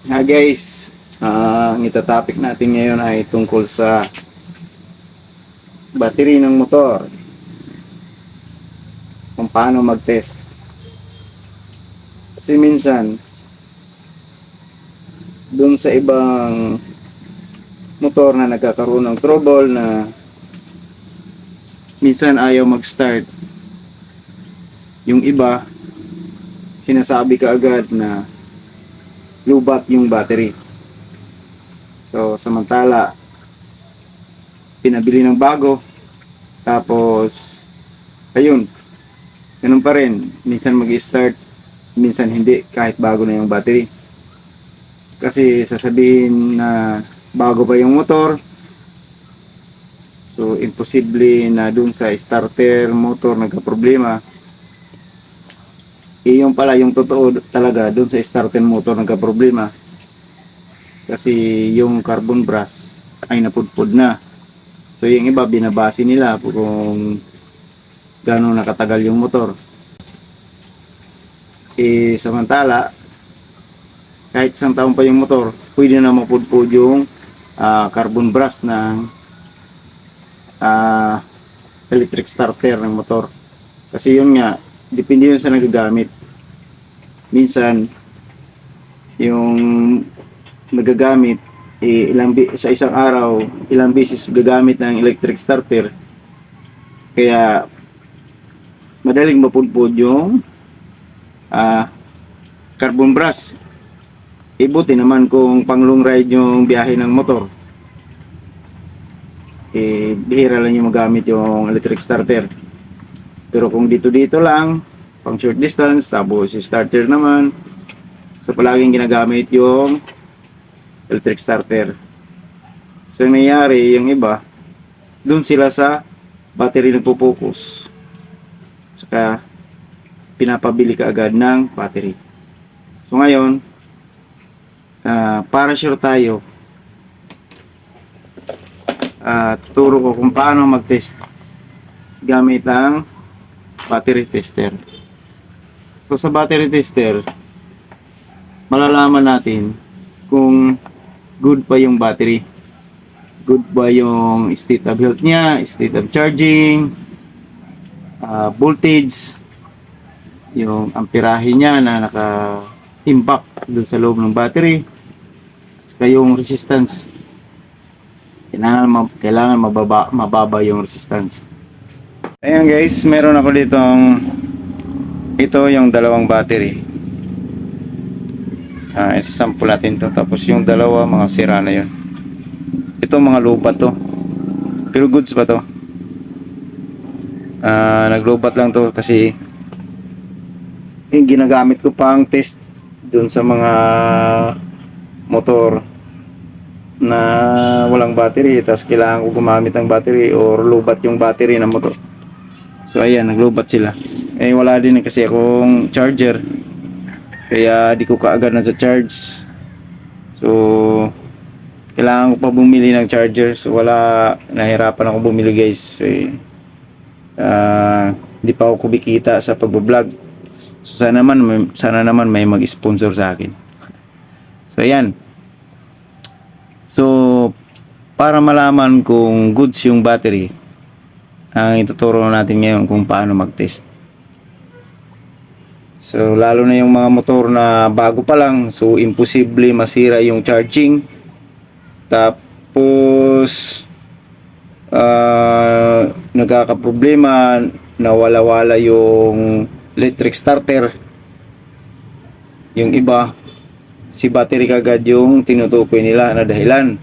Nga guys, ah, ang itatopic natin ngayon ay tungkol sa battery ng motor. Kung paano mag-test. Kasi minsan, dun sa ibang motor na nagkakaroon ng trouble na minsan ayaw mag-start. Yung iba, sinasabi ka agad na lubat yung battery. So, samantala, pinabili ng bago, tapos, ayun, ganun pa rin. Minsan mag-start, minsan hindi, kahit bago na yung battery. Kasi sasabihin na bago pa yung motor, so imposible na dun sa starter motor nagka-problema. Eh, yung pala, yung totoo talaga, doon sa starter motor nagka-problema. Kasi yung carbon brass ay napudpud na. So yung iba, binabase nila kung gano'ng nakatagal yung motor. Eh, samantala, kahit isang taon pa yung motor, pwede na mapudpud yung ah, carbon brass ng ah, electric starter ng motor. Kasi yun nga, depende yun sa nagagamit. Minsan, yung nagagamit, eh, ilang, sa isang araw, ilang beses gagamit ng electric starter. Kaya, madaling mapudpud yung ah, carbon brass. Ibuti naman kung pang long ride yung biyahe ng motor. Eh, bihira lang yung magamit yung electric starter. Pero kung dito-dito lang, pang short distance, tapos starter naman, so palaging ginagamit yung electric starter. So yung nangyayari, yung iba, dun sila sa battery nagpo-focus. Saka, pinapabili ka agad ng battery. So ngayon, ah, para sure tayo, ah, tuturo ko kung paano mag-test gamit ang battery tester. So sa battery tester, malalaman natin kung good pa yung battery. Good ba yung state of health niya, state of charging, ah, voltage, yung amperahe niya na naka-impact dun sa loob ng battery, saka yung resistance. Kailangan mababa, mababa yung resistance. Ayan guys, meron ako ditong ito yung dalawang battery. Ah, isasample natin to. Tapos yung dalawa, mga sira na yun. Ito mga lubat to. Pero goods pa to. Ah, naglubat lang to kasi yung ginagamit ko pang test dun sa mga motor na walang battery tapos kailangan ko gumamit ng battery or lubat yung battery ng motor so ayan naglubat sila. Eh wala din kasi akong charger. Kaya di ko kaagad na sa charge. So kailangan ko pa bumili ng charger. So wala nahirapan ako bumili guys. So, eh, ah, di pa ako kumikita sa pagbablog. So sana naman may, sana naman may mag-sponsor sa akin. So ayan. So, para malaman kung goods yung battery, ang ituturo natin ngayon kung paano mag-test. So, lalo na yung mga motor na bago pa lang, so imposible masira yung charging. Tapos, ah nagkakaproblema, nawala-wala yung electric starter. Yung iba, si battery kagad yung tinutukoy nila na dahilan.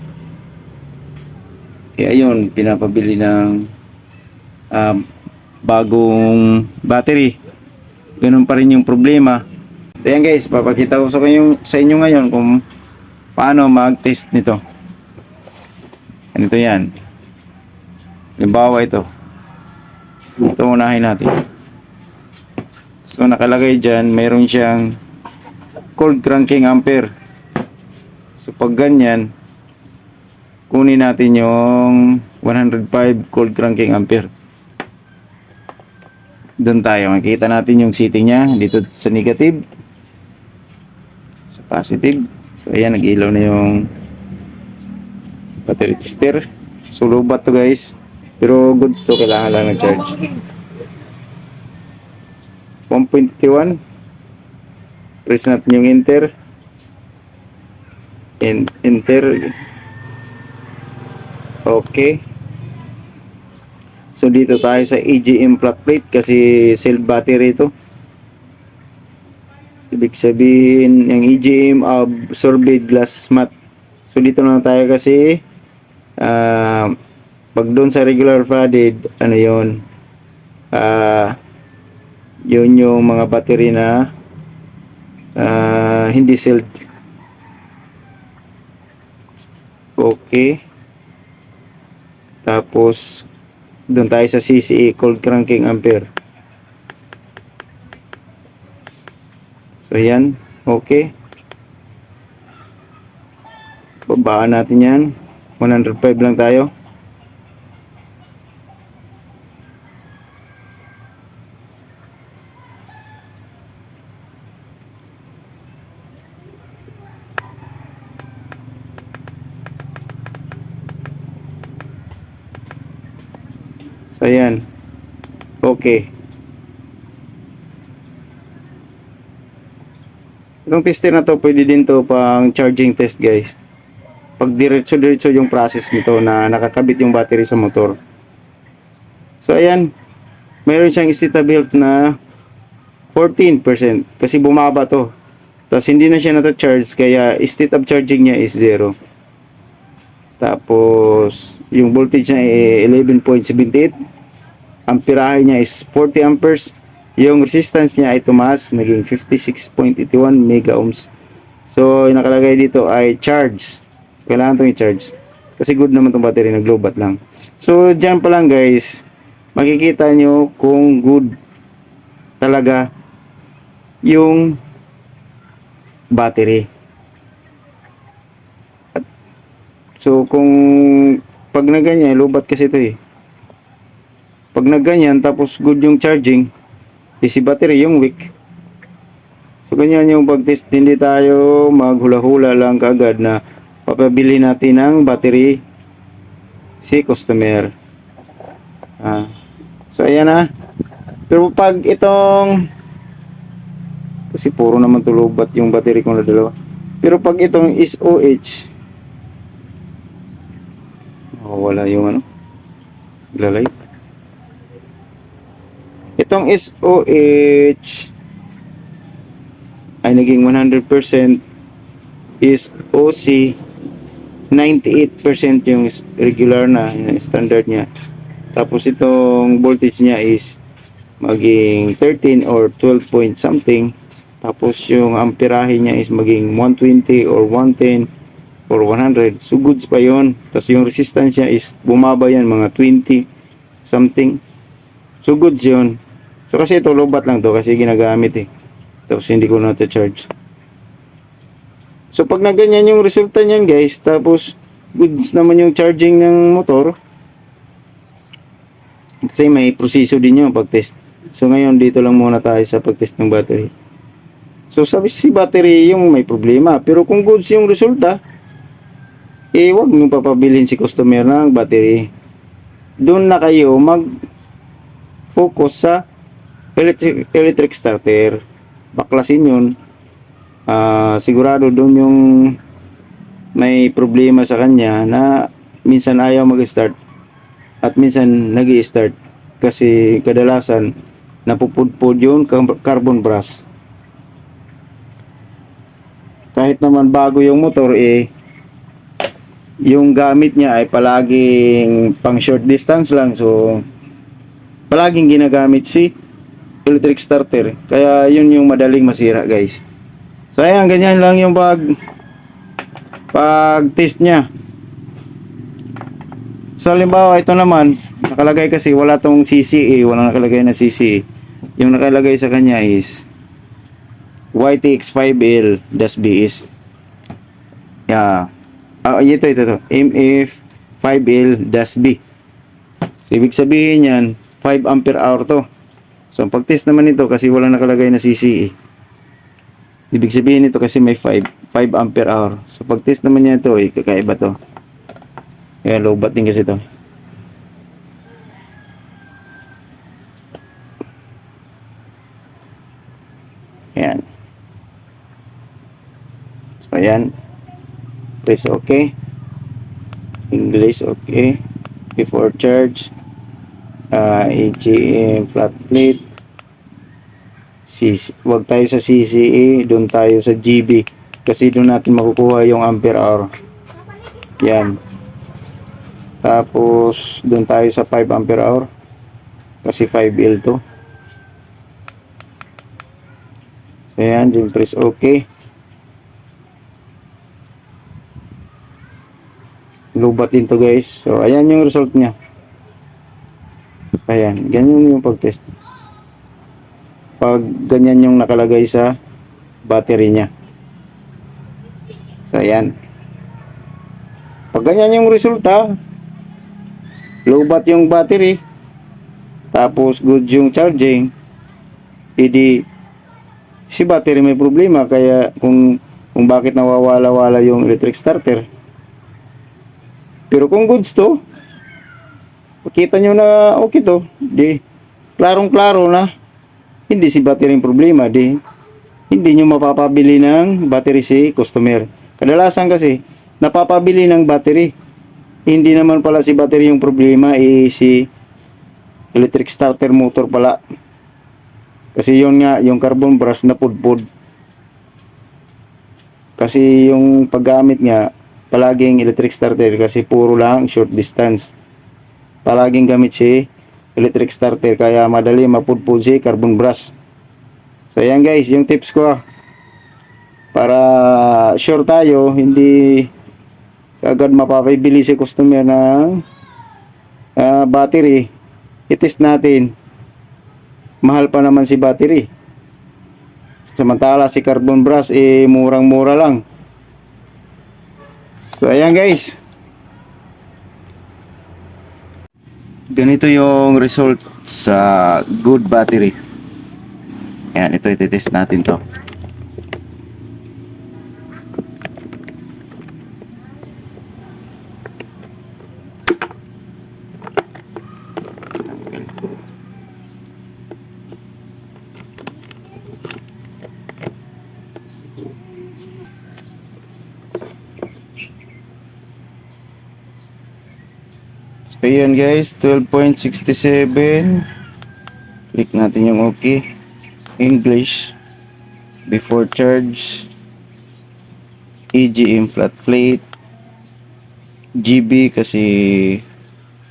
Kaya yun, pinapabili ng um, bagong battery. Ganun pa rin yung problema. So yan guys, papakita ko sa inyo, sa inyo ngayon kung paano mag-test nito. Ganito yan. Halimbawa ito. Ito unahin natin. So nakalagay dyan, mayroon siyang cold cranking ampere. So pag ganyan, kunin natin yung 105 cold cranking ampere. Doon tayo, makikita natin yung setting niya dito sa negative, sa positive. So ayan, nag-ilaw na yung battery tester. So lobat to guys. Pero goods to, kailangan lang ng charge. 1.21 press natin yung enter and enter okay so dito tayo sa AGM flat plate kasi cell battery ito ibig sabihin yung AGM absorbed glass mat so dito na tayo kasi ah pag doon sa regular flooded ano yon ah yun yung mga battery na ah, hindi sealed. Okay. Tapos, doon tayo sa CCE, cold cranking ampere. So, yan. Okay. Babaan natin yan. 105 lang tayo. Ayan. Okay. Itong tester na to, pwede din to pang charging test, guys. Pag diretso-diretso yung process nito na nakakabit yung battery sa motor. So, ayan. Meron siyang stability na 14% kasi bumaba to. Tapos, hindi na siya nata-charge kaya state of charging niya is 0. Tapos, yung voltage niya ay 11.78. Amperahe niya is 40 amperes. Yung resistance niya ay tumaas, naging 56.81 mega ohms. So, yung nakalagay dito ay charge. Kailangan itong i-charge. Kasi good naman itong battery, nag-low bat lang. So, dyan pa lang guys, makikita nyo kung good talaga yung battery. So, kung pag na ganyan, lobat kasi ito eh. Pag na ganyan, tapos good yung charging, si battery yung weak. So, ganyan yung pag-test. Hindi tayo maghula-hula lang kaagad na papabili natin ng battery si customer. Ah. So, ayan na. Pero pag itong kasi puro naman tulobat yung battery ko na dalawa. Pero pag itong is Oh, wala yung ano. Lalay. Itong SOH ay naging 100% is OC 98% yung regular na yung standard niya. Tapos itong voltage niya is maging 13 or 12 point something. Tapos yung amperahe niya is maging 120 or 110 or 100. So goods pa yon. Tapos yung resistance niya is bumaba yan mga 20 something. So goods yun. So kasi ito lobat lang to kasi ginagamit eh. Tapos hindi ko na charge. So pag na ganyan yung resulta niyan guys, tapos goods naman yung charging ng motor. Kasi may proseso din yung pag-test. So ngayon dito lang muna tayo sa pag-test ng battery. So sabi si battery yung may problema. Pero kung goods yung resulta, eh wag mo papabilin si customer ng battery. Doon na kayo mag focus sa electric, electric starter. Baklasin yun. Ah, sigurado doon yung may problema sa kanya na minsan ayaw mag-start at minsan nag start kasi kadalasan napupudpud yung car- carbon brush. Kahit naman bago yung motor eh yung gamit niya ay palaging pang short distance lang so palaging ginagamit si electric starter kaya yun yung madaling masira guys so ayan ganyan lang yung pag pag test niya so halimbawa ito naman nakalagay kasi wala tong CCA walang nakalagay na CCA yung nakalagay sa kanya is YTX5L das BS yeah Ah, ito, ito, ito. MF5L B. So, ibig sabihin yan, 5 ampere hour to. So, ang pag-test naman ito kasi walang nakalagay na CCE. Ibig sabihin ito kasi may 5. 5 ampere hour. So pag test naman niya ito, eh, kakaiba to. Kaya low bat din kasi to. Ayan. So ayan. Press OK. English OK. Before charge. Uh, AGM flat plate. CC, wag tayo sa CCE, doon tayo sa GB. Kasi doon natin makukuha yung ampere hour. Yan. Tapos, doon tayo sa 5 ampere hour. Kasi 5L to. So, yan. Then press OK. Lubat din to guys. So, ayan yung result niya. Ayan. Ganyan yung pag-test pag ganyan yung nakalagay sa battery niya. So, ayan. Pag ganyan yung resulta, low bat yung battery, tapos good yung charging, edi si battery may problema kaya kung kung bakit nawawala-wala yung electric starter. Pero kung goods to, makita nyo na okay to, di klarong-klaro na hindi si battery yung problema, di hindi nyo mapapabili ng battery si customer. Kadalasan kasi, napapabili ng battery. Hindi naman pala si battery yung problema, eh si electric starter motor pala. Kasi yun nga, yung carbon brush na pudpud. Kasi yung paggamit nga, palaging electric starter kasi puro lang short distance. Palaging gamit si electric starter kaya madali mapudpud si carbon brush. So ayan guys, yung tips ko para sure tayo hindi agad mapapabili si customer ng ah, battery. I-test natin. Mahal pa naman si battery. Samantala si carbon brush eh murang-mura lang. So ayan guys. Ganito yung result sa good battery. Ayan, ito itetest natin to. Ayan guys, 12.67. Click natin yung OK. English. Before charge. EGM flat plate. GB kasi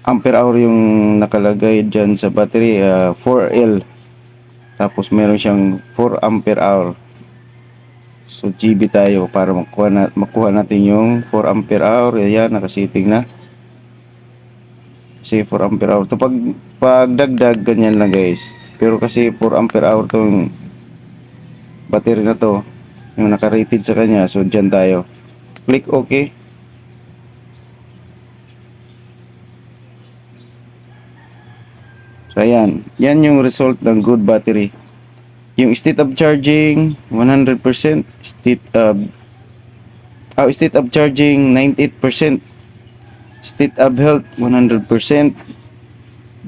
ampere hour yung nakalagay dyan sa battery. ah, 4L. Tapos meron siyang 4 ampere hour. So GB tayo para makuha, na, makuha natin yung 4 ampere hour. Ayan, nakasiting na kasi 4 ampere hour. To pag pagdagdag ganyan lang guys. Pero kasi 4 ampere hour tong battery na to yung naka-rated sa kanya so dyan tayo. Click OK. So ayan. Yan yung result ng good battery. Yung state of charging 100% state of oh, state of charging 98% State of health 100%.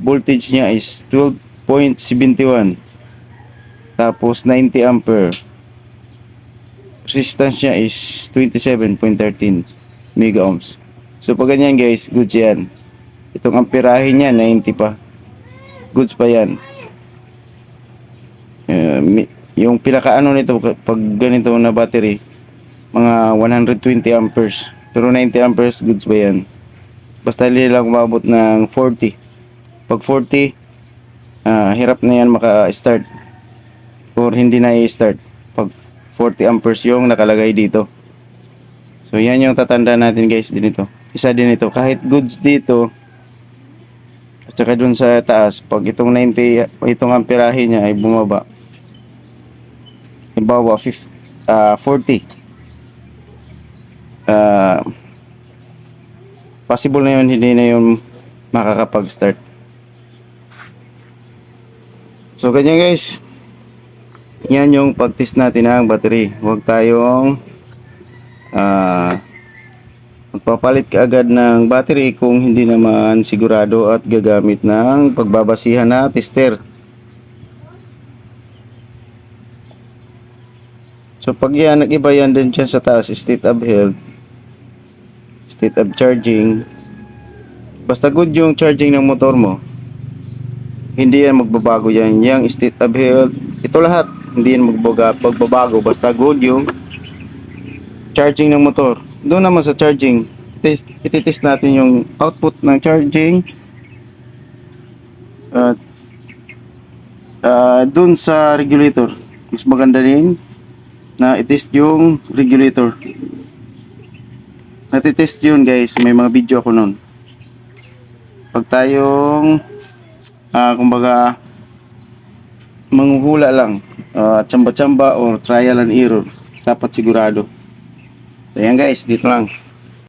Voltage niya is 12.71. Tapos 90 ampere. Resistance niya is 27.13 mega ohms. So pag ganyan guys, goods yan. Itong amperahe niya 90 pa. Goods pa yan. Uh, yung pinakaano nito pag ganito na battery mga 120 amperes. Pero 90 amperes goods pa yan. Basta hindi lang umabot ng 40. Pag 40, ah, hirap na yan maka-start. Or hindi na i-start. Pag 40 amperes yung nakalagay dito. So yan yung tatanda natin guys din ito. Isa din ito. Kahit goods dito, at saka dun sa taas, pag itong 90, itong amperahe niya ay bumaba. Halimbawa, 50, ah, 40. Ah, possible na yun, hindi na yun makakapag-start. So, ganyan guys. Yan yung pag-test natin ng battery. Huwag tayong ah, magpapalit ka agad ng battery kung hindi naman sigurado at gagamit ng pagbabasihan na tester. So pag yan, nag-iba yan din dyan sa taas, state of health, state of charging, basta good yung charging ng motor mo, hindi yan magbabago yan. Yung state of health, ito lahat, hindi yan magbaga, magbabago, basta good yung charging ng motor. Doon naman sa charging, test, ititest natin yung output ng charging at ah, doon sa regulator. Mas maganda din na itest yung regulator. Natitest yun guys, may mga video ako nun. Pag tayong ah kumbaga manghuhula lang, ah, tsamba-tsamba or trial and error, dapat sigurado. So yan guys, dito lang.